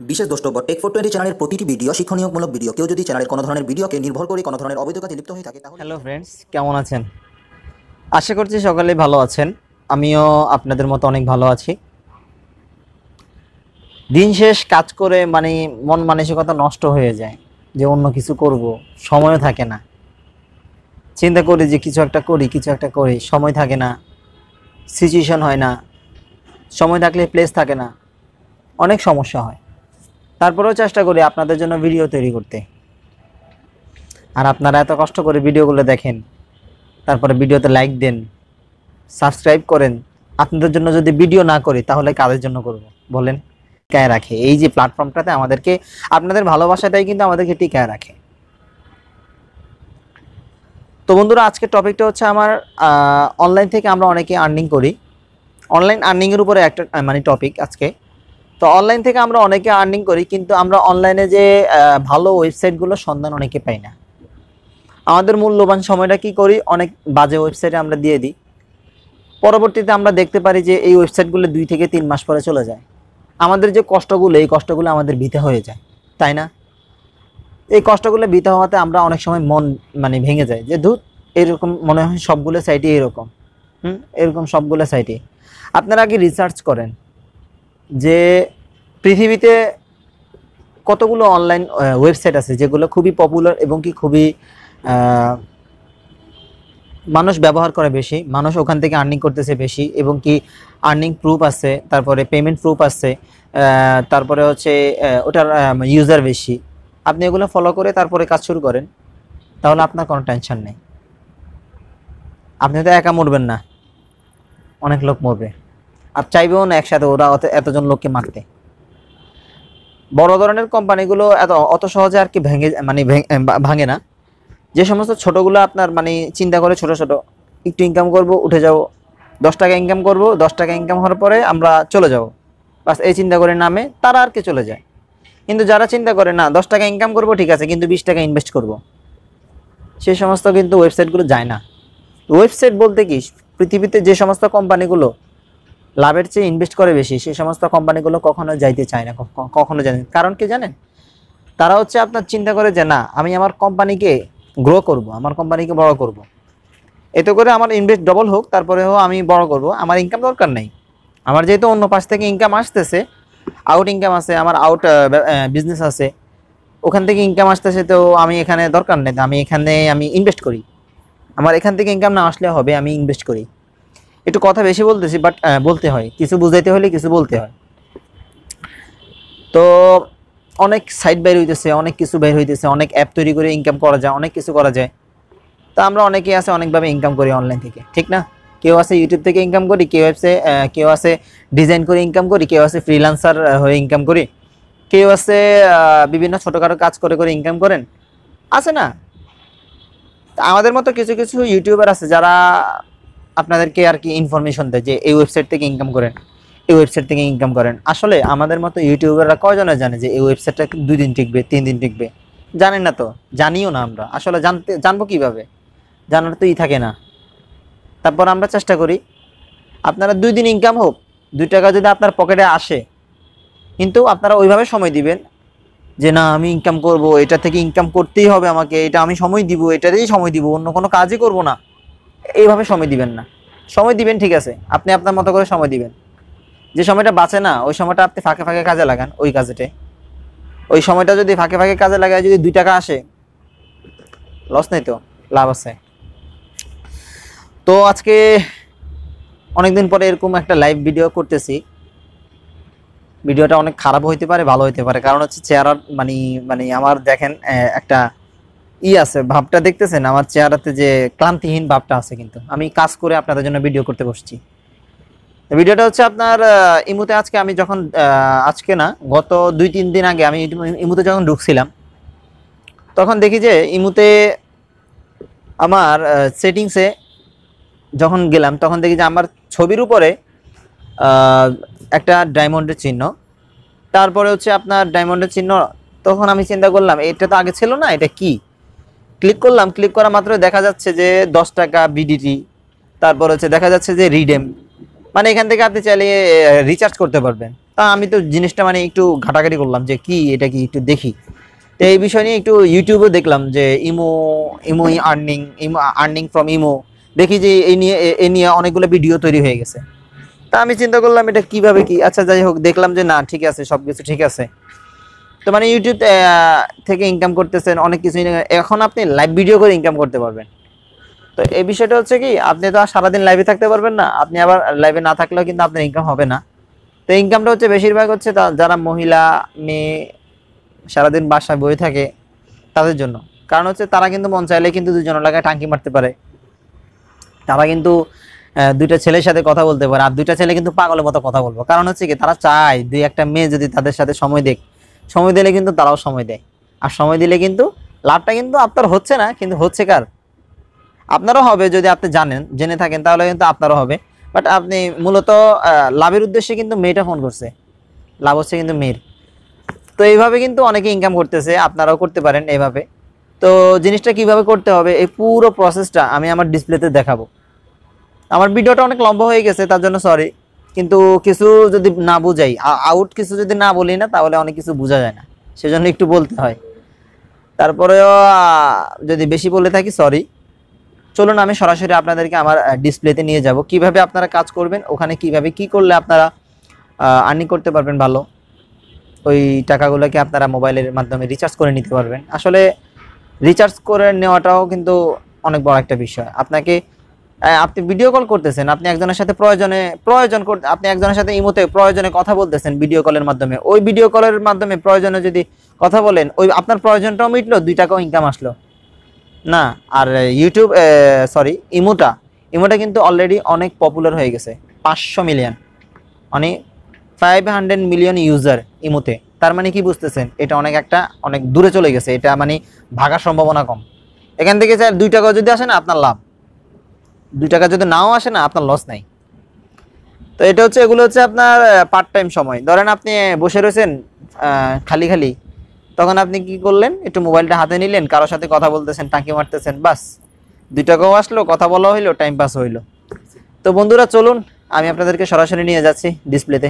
বিশেষ দ্রষ্টব্য take four twenty চ্যানেলের প্রতিটি ভিডিও শিক্ষণীয়মূলক ভিডিও কেউ যদি চ্যানেলের কোনো ধরনের ভিডিওকে নির্ভর করে, কোনো ধরনের অবৈধ কাজে লিপ্ত হয়ে থাকে, তাহলে হ্যালো ফ্রেন্ডস কেমন আছেন? আশা করছি সকালে ভালো আছেন। আমিও আপনাদের মতো অনেক ভালো আছি। দিন শেষ কাজ করে মানে মন মানসিকতা নষ্ট হয়ে যায়, যে অন্য কিছু করব, সময়ও থাকে না। চিন্তা করি যে কিছু একটা করি, কিছু একটা করি, সময় থাকে না সিচুয়েশন হয় না, সময় থাকলে প্লেস থাকে না, অনেক সমস্যা হয়। তারপরেও চেষ্টা করি আপনাদের জন্য ভিডিও তৈরি করতে। আর আপনারা এত কষ্ট করে ভিডিওগুলো দেখেন, তারপরে ভিডিওতে লাইক দেন সাবস্ক্রাইব করেন, আপনাদের জন্য যদি ভিডিও না করি, তাহলে কাদের জন্য করব? বলেন, টিকায় রাখে। এই যে প্ল্যাটফর্মটাতে আমাদেরকে, আপনাদের ভালোবাসাটাই কিন্তু আমাদেরকে টিকায় রাখে। তো বন্ধুরা, আজকের টপিকটা হচ্ছে আমার অনলাইন থেকে আমরা অনেকে আর্নিং করি। অনলাইন আর্নিংয়ের উপরে একটা মানে টপিক আজকে। তো অনলাইন থেকে আমরা অনেকে আর্নিং করি, কিন্তু আমরা অনলাইনে যে ভালো ওয়েবসাইটগুলোর সন্ধান অনেকে পাই না। আমাদের মূল্যবান সময়টা কি করি? অনেক বাজে ওয়েবসাইটে আমরা দিয়ে দিই। পরবর্তীতে আমরা দেখতে পারি যে, এই ওয়েবসাইটগুলো দুই থেকে তিন মাস পরে চলে যায়। আমাদের যে কষ্টগুলো, এই কষ্টগুলো আমাদের বিতে হয়ে যায়, তাই না? এই কষ্টগুলো বিতে হওয়াতে আমরা অনেক সময় মন মানে ভেঙে যায় যে, ধুর, এরকম মনে হয় সবগুলো সাইটই এরকম। হুম? এরকম সবগুলো সাইটই আপনারা আগে রিসার্চ করেন। যে পৃথিবীতে কতগুলো অনলাইন ওয়েবসাইট আছে যেগুলো খুবই পপুলার এবং কি খুবই মানুষ ব্যবহার করে বেশি, মানুষ ওখান থেকে আর্নিং করতেছে বেশি এবং কি আর্নিং প্রুফ আছে, তারপরে পেমেন্ট প্রুফ আছে তারপরে হচ্ছে ওটার ইউজার বেশি। আপনি এগুলো ফলো করে তারপরে কাজ শুরু করেন, তাহলে আপনার কোনো টেনশন নেই। আপনি তো একা মরবেন না, অনেক লোক মরবে। আর চাইবেও না একসাথে ওরা এতজন লোককে মারতে। বড় ধরনের কোম্পানিগুলো এত অত সহজে আর কি ভেঙে মানে ভাঙে না। যে সমস্ত ছোটোগুলো আপনার মানে চিন্তা করে ছোট ছোট, একটু ইনকাম করব, উঠে যাব, দশ টাকা ইনকাম করব, দশ টাকা ইনকাম হওয়ার পরে আমরা চলে যাব। বাস এই চিন্তা করে নামে, তারা আর কি চলে যায়। কিন্তু যারা চিন্তা করে, না, দশ টাকা ইনকাম করব, ঠিক আছে, কিন্তু বিশ টাকা ইনভেস্ট করব। সে সমস্ত কিন্তু ওয়েবসাইটগুলো যায় না। ওয়েবসাইট বলতে কি, পৃথিবীতে যে সমস্ত কোম্পানিগুলো লাভের চেয়ে ইনভেস্ট করে বেশি। সেই সমস্ত কোম্পানিগুলো কখনো যাইতে চায় না কখ- কখনো জানেন কারণ কি জানেন? তারা হচ্ছে আপনার চিন্তা করে যে, না, আমি আমার কোম্পানিকে গ্রো করব, আমার কোম্পানিকে বড় করব। এতে করে আমার ইনভেস্ট ডবল হোক, তারপরেও আমি বড় করব। আমার ইনকাম দরকার নেই। আমার যেহেতু অন্য পাশ থেকে ইনকাম আসতেছে আউট ইনকাম আছে, আমার আউট বিজনেস আছে, ওখান থেকে ইনকাম আসতেছে তো আমি এখানে দরকার নেই। আমি এখানে আমি ইনভেস্ট করি। আমার এখান থেকে ইনকাম না আসলে হবে, আমি ইনভেস্ট করি। একটু কথা বেশি বলতেছি বাট বলতে হয়। কিছু বুঝাইতে হলে কিছু বলতে হয়। তো অনেক সাইট বের হইতেছে, অনেক কিছু বের হইতেছে, অনেক অ্যাপ তৈরি করে ইনকাম করা যায়, অনেক কিছু করা যায়। তো আমরা অনেকেই আছে, অনেকভাবে ইনকাম করি অনলাইন থেকে, ঠিক না? কেউ আছে ইউটিউব থেকে ইনকাম করি, কেউ আছে কেউ আছে ডিজাইন করে ইনকাম করি, কেউ আছে ফ্রিলান্সার হয়ে ইনকাম করি। কেউ আছে বিভিন্ন ছোটোখাটো কাজ করে করে ইনকাম করেন। আছে না? আমাদের মতো কিছু কিছু ইউটিউবার আছে যারা আপনাদেরকে আর কি ইনফরমেশন দেয় যে এই ওয়েবসাইট থেকে ইনকাম করেন, এই ওয়েবসাইট থেকে ইনকাম করেন। আসলে আমাদের মতো ইউটিউবাররা কয়জনে জানে যে এই ওয়েবসাইটটা দুই দিন টিকবে, তিন দিন টিকবে? জানেন না তো, জানিও না আমরা। আসলে জানতে, জানব কীভাবে? জানার তো ই থাকে না। তারপর আমরা চেষ্টা করি, আপনারা দুই দিন ইনকাম হোক, দুই টাকা যদি আপনার পকেটে আসে, কিন্তু আপনারা ওইভাবে সময় দিবেন যে না, আমি ইনকাম করব, এটা থেকে ইনকাম করতেই হবে আমাকে, এটা আমি সময় দিব, এটাতেই সময় দিব, অন্য কোনো কাজই করব না। এইভাবে সময় দিবেন না। সময় দিবেন, ঠিক আছে। আপনি আপনার মতো করে সময় দিবেন। যে সময়টা বাঁচে না, ওই সময়টা আপনি ফাঁকে ফাঁকে কাজে লাগান ওই কাজেটে ওই সময়টা যদি ফাঁকে ফাঁকে কাজে লাগায় যদি দুই টাকা আসে লস নেই তো, লাভ আছে। তো আজকে অনেকদিন পরে এরকম একটা লাইভ ভিডিও করতেছি। ভিডিওটা অনেক খারাপ হইতে পারে, ভালো হইতে পারে। কারণ হচ্ছে চেহারা মানে মানে আমার দেখেন একটা ই আছে, ভাবটা দেখতেছেন? আমার চেহারাতে যে ক্লান্তিহীন ভাবটা আছে কিন্তু। আমি কাজ করে আপনাদের জন্য ভিডিও করতে বসছি। ভিডিওটা হচ্ছে আপনার ইমুতে আজকে আমি যখন আজকে না, গত দুই, তিন দিন আগে আমি ইমুতে যখন ঢুকছিলাম, তখন দেখি যে ইমুতে আমার সেটিংসে যখন গেলাম, তখন দেখি যে আমার ছবির উপরে একটা ডায়মন্ডের চিহ্ন। তারপরে হচ্ছে আপনার ডায়মন্ডের চিহ্ন, তখন আমি চিন্তা করলাম, এটা তো আগে ছিল না, এটা কি? ক্লিক করলাম ক্লিক করা মাত্র দেখা যাচ্ছে যে দশ টাকা বিডিটি তারপর হচ্ছে দেখা যাচ্ছে যে রিডেম মানে এখান থেকে আপনি চাইলে রিচার্জ করতে পারবেন। তা আমি তো জিনিসটা মানে একটু ঘাটাঘাটি করলাম যে কি এটা কি একটু দেখি। তো এই বিষয় নিয়ে একটু ইউটিউবে দেখলাম যে imo imo earning imo earning from imo দেখি যে এই নিয়ে, এ- নিয়ে অনেকগুলো ভিডিও তৈরি হয়ে গেছে। তা আমি চিন্তা করলাম এটা কীভাবে কি? আচ্ছা যাই হোক, দেখলাম যে না, ঠিক আছে সব কিছু ঠিক আছে। তো মানে ইউটিউব থেকে ইনকাম করতেছেন, অনেক কিছু এখন আপনি লাইভ ভিডিও করে ইনকাম করতে পারবেন। তো এই বিষয়টা হচ্ছে কি, আপনি তো আর সারাদিন লাইভে থাকতে পারবেন না, আপনি আবার লাইভে না থাকলেও কিন্তু আপনার ইনকাম হবে না। তো ইনকামটা হচ্ছে বেশিরভাগ হচ্ছে যারা মহিলা, মেয়ে, সারাদিন বাসায় বয়ে থাকে, তাদের জন্য। কারণ হচ্ছে তারা কিন্তু মন চাইলে কিন্তু দুজন লাগায় টাঙ্কি মারতে পারে। তারা কিন্তু দুইটা ছেলের সাথে কথা বলতে পারে, আর দুইটা ছেলে কিন্তু পাগলের মতো কথা বলব। কারণ হচ্ছে কি, তারা চায় দুই একটা মেয়ে যদি তাদের সাথে সময় দেখ সময় দিলে কিন্তু তারাও সময় দেয়। আর সময় দিলে কিন্তু লাভটা কিন্তু আপনার হচ্ছে না, কিন্তু হচ্ছে কার? আপনারও হবে যদি আপনি জানেন, জেনে থাকেন, তাহলে কিন্তু আপনারও হবে। বাট আপনি মূলত লাভের উদ্দেশ্যে কিন্তু মেয়েটা ফোন করছে। লাভ হচ্ছে কিন্তু মেয়ের। তো এইভাবে কিন্তু অনেকে ইনকাম করতেছে, আপনারাও করতে পারেন এইভাবে। তো জিনিসটা কীভাবে করতে হবে, এই পুরো প্রসেসটা আমি আমার ডিসপ্লেতে দেখাবো। আমার ভিডিওটা অনেক লম্বা হয়ে গেছে, তার জন্য সরি কিন্তু কিছু যদি না বুঝাই আউট কিছু যদি না বলি না, তাহলে অনেক কিছু বোঝা যায় না। সেজন্য একটু বলতে হয়। তারপরেও যদি বেশি বলে থাকি সরি চলুন আমি সরাসরি আপনাদেরকে আমার ডিসপ্লেতে নিয়ে যাব। কীভাবে আপনারা কাজ করবেন, ওখানে কীভাবে কি করলে আপনারা আর্নিং করতে পারবেন ভালো, ওই টাকাগুলোকে আপনারা মোবাইলের মাধ্যমে রিচার্জ করে নিতে পারবেন। আসলে রিচার্জ করে নেওয়াটাও কিন্তু অনেক বড় একটা বিষয়। আপনাকে আপনি ভিডিও কল করতেছেন, আপনি একজনের সাথে প্রয়োজনে, প্রয়োজন আপনি একজনের সাথে ইমোতে প্রয়োজনে কথা বলতেছেন ভিডিও কলের মাধ্যমে। ওই ভিডিও কলের মাধ্যমে প্রয়োজনে যদি কথা বলেন, ওই আপনার প্রয়োজনটাও মিটলো, দুই টাকাও ইনকাম আসলো। না, আর ইউটিউব সরি ইমোটা। ইমোটা কিন্তু অলরেডি অনেক পপুলার হয়ে গেছে, পাঁচশো মিলিয়ন মানে ফাইভ হান্ড্রেড মিলিয়ন ইউজার ইমোতে। তার মানে কি বুঝতেছেন? এটা অনেক একটা, অনেক দূরে চলে গেছে, এটা মানে ভাগার সম্ভাবনা কম। এখান থেকে স্যার দুই টাকাও যদি আসে না, আপনার লাভ। দুই টাকা যদি নাও আসে না, আপনার লস নাই। তো এটা হচ্ছে, এগুলো হচ্ছে আপনার পার্ট টাইম সময়। ধরেন আপনি বসে রয়েছেন খালি খালি, তখন আপনি কি করলেন? একটু মোবাইলটা হাতে নিলেন, কারোর সাথে কথা বলতেছেন, টাঁকি মারতেছেন, বাস। দুই টাকাও আসলো, কথা বলা হইল টাইম পাস হইল। তো বন্ধুরা, চলুন, আমি আপনাদেরকে সরাসরি নিয়ে যাচ্ছি ডিসপ্লেতে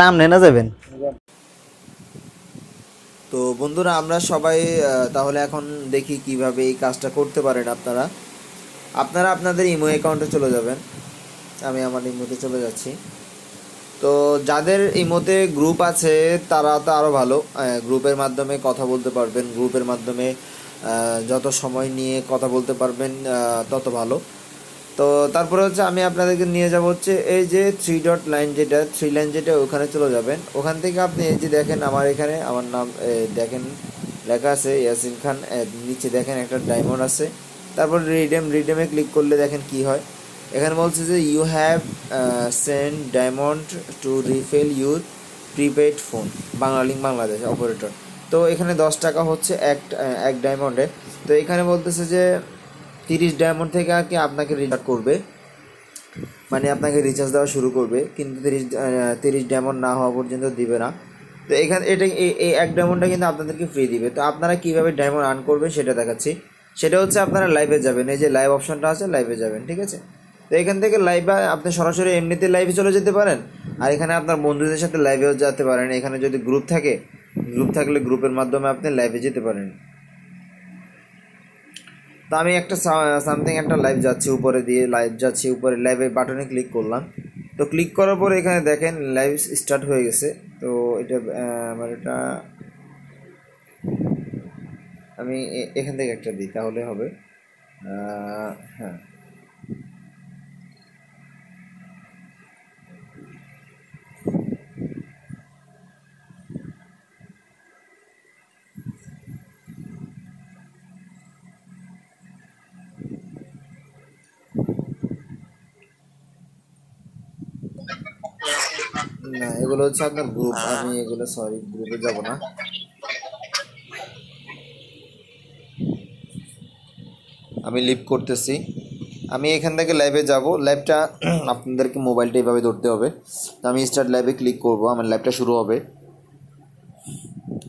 নাম নেনা যাবেন? তো বন্ধুরা, আমরা সবাই তাহলে এখন দেখি কীভাবে এই কাজটা করতে পারেন আপনারা। আপনারা আপনাদের ইমো অ্যাকাউন্টে চলে যাবেন। আমি আমার ইমোতে চলে যাচ্ছি। তো যাদের ইমোতে গ্রুপ আছে, তারা তো আরও ভালো। গ্রুপের মাধ্যমে কথা বলতে পারবেন। গ্রুপের মাধ্যমে যত সময় নিয়ে কথা বলতে পারবেন তত ভালো। তো তারপরে হচ্ছে আমি আপনাদেরকে নিয়ে যাব হচ্ছে এই যে থ্রি ডট লাইন যেটা থ্রি লাইন যেটা ওখানে চলে যাবেন। ওখান থেকে আপনি এই যে দেখেন আমার এখানে, আমার নাম দেখেন লেখা আছে ইয়াসিন খান নিচে দেখেন একটা ডায়মন্ড আছে। তারপর রিডেম রিডেমে ক্লিক করলে দেখেন কি হয়। এখানে বলছে যে you have send diamond to refill your prepaid phone Banglalink Bangladesh operator তো এখানে দশ টাকা হচ্ছে এক এক ডায়মন্ডে তো এখানে বলতেছে যে তিরিশ ডায়মন্ড থেকে আর কি আপনাকে রিচার্জ করবে। মানে আপনাকে রিচার্জ দেওয়া শুরু করবে, কিন্তু তিরিশ তিরিশ ডায়মন্ড না হওয়া পর্যন্ত দিবে না। তো এখানে, এটা এই- এক ডায়মন্ডটা কিন্তু আপনাদেরকে ফ্রি দিবে। তো আপনারা কীভাবে ডায়মন্ড আর্ন করবেন সেটা দেখাচ্ছি। সেটা হচ্ছে আপনারা লাইভে যাবেন। এই যে লাইভ অপশনটা আছে লাইভে যাবেন, ঠিক আছে? তো এখান থেকে লাইভে আপনি সরাসরি এমনিতে লাইভে চলে যেতে পারেন, আর এখানে আপনার বন্ধুদের সাথে লাইভেও যেতে পারেন। এখানে যদি গ্রুপ থাকে গ্রুপ থাকলে গ্রুপের মাধ্যমে আপনি লাইভে যেতে পারেন। তো আমি একটা সামথিং একটা লাইভ যাচ্ছি উপরে দিয়ে লাইভ যাচ্ছি উপরে লাইভের বাটনে ক্লিক করলাম। তো ক্লিক করার পরে এখানে দেখেন লাইভ স্টার্ট হয়ে গেছে। তো এটা আমার এটা, আমি এখান থেকে একটা দিই, তাহলে হবে। হ্যাঁ। না, এগুলো হচ্ছে আপনার গ্রুপ আমি এগুলো সরি গ্রুপে যাব না। আমি লিভ করতেছি। আমি এখান থেকে লাইভে যাব। লাইভটা আপনাদেরকে মোবাইলটা এইভাবে ধরতে হবে। তো আমি স্টার্ট লাইভে ক্লিক করব, আমার লাইভটা শুরু হবে।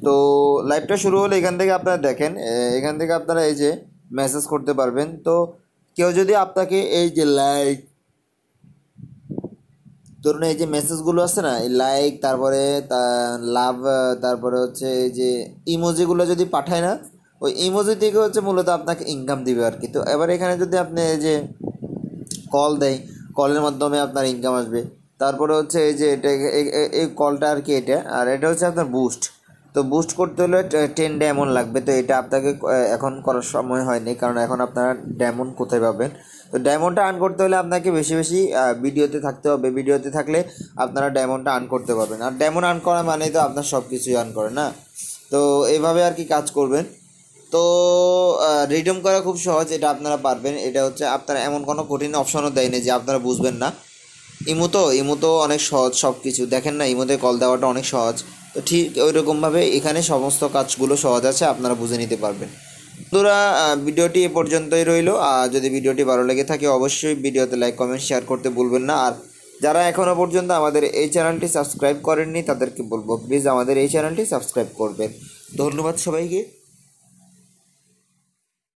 তো লাইভটা শুরু হলে এখান থেকে আপনারা দেখেন এখান থেকে আপনারা এই যে মেসেজ করতে পারবেন। তো কেউ যদি আপনাকে এই যে লাইক ধরুন এই যে মেসেজগুলো আছে না লাইক তারপরে লাভ তারপরে হচ্ছে এই যে ইমোজিগুলো যদি পাঠায় না, ওই ইমোজি থেকে হচ্ছে মূলত আপনাকে ইনকাম দিবে আর কি। তো এবার এখানে যদি আপনি এই যে কল দেয় কলের মাধ্যমে আপনার ইনকাম আসবে। তারপরে হচ্ছে এই যে এটা এই- কলটা আর কি এটা, আর এটা হচ্ছে আপনার বুস্ট তো বুস্ট করতে হলে টেন ডায়মন্ড লাগবে। তো এটা আপনাকে এখন করার সময় হয়নি, কারণ এখন আপনারা ডায়মন্ড কোথায় পাবেন? তো ডায়মন্ডটা আর্ন করতে হলে আপনাকে বেশি বেশি ভিডিওতে থাকতে হবে। ভিডিওতে থাকলে আপনারা ডায়মন্ডটা আর্ন করতে পারবেন। আর ডায়মন্ড আর্ন করা মানেই তো আপনার সব কিছুই আর্ন করে, না? তো এইভাবে আর কি কাজ করবেন। তো রিডিম করা খুব সহজ, এটা আপনারা পারবেন। এটা হচ্ছে আপনারা এমন কোনো কঠিন অপশনও দেয়নি যে আপনারা বুঝবেন না। ইমো তো ইমো তো অনেক সহজ সব কিছু দেখেন না, ইমোতে কল দেওয়াটা অনেক সহজ। তো ঠিক ওই রকমভাবে এখানে সমস্ত কাজগুলো সহজ আছে, আপনারা বুঝে নিতে পারবেন। বন্ধুরা ভিডিওটি এ পর্যন্তই রইল। আর যদি ভিডিওটি ভালো লেগে থাকে, অবশ্যই ভিডিওতে লাইক, কমেন্ট, শেয়ার করতে ভুলবেন না। আর যারা এখনও পর্যন্ত আমাদের এই চ্যানেলটি সাবস্ক্রাইব করেননি, তাদেরকে বলব, প্লিজ আমাদের এই চ্যানেলটি সাবস্ক্রাইব করবেন। ধন্যবাদ সবাইকে।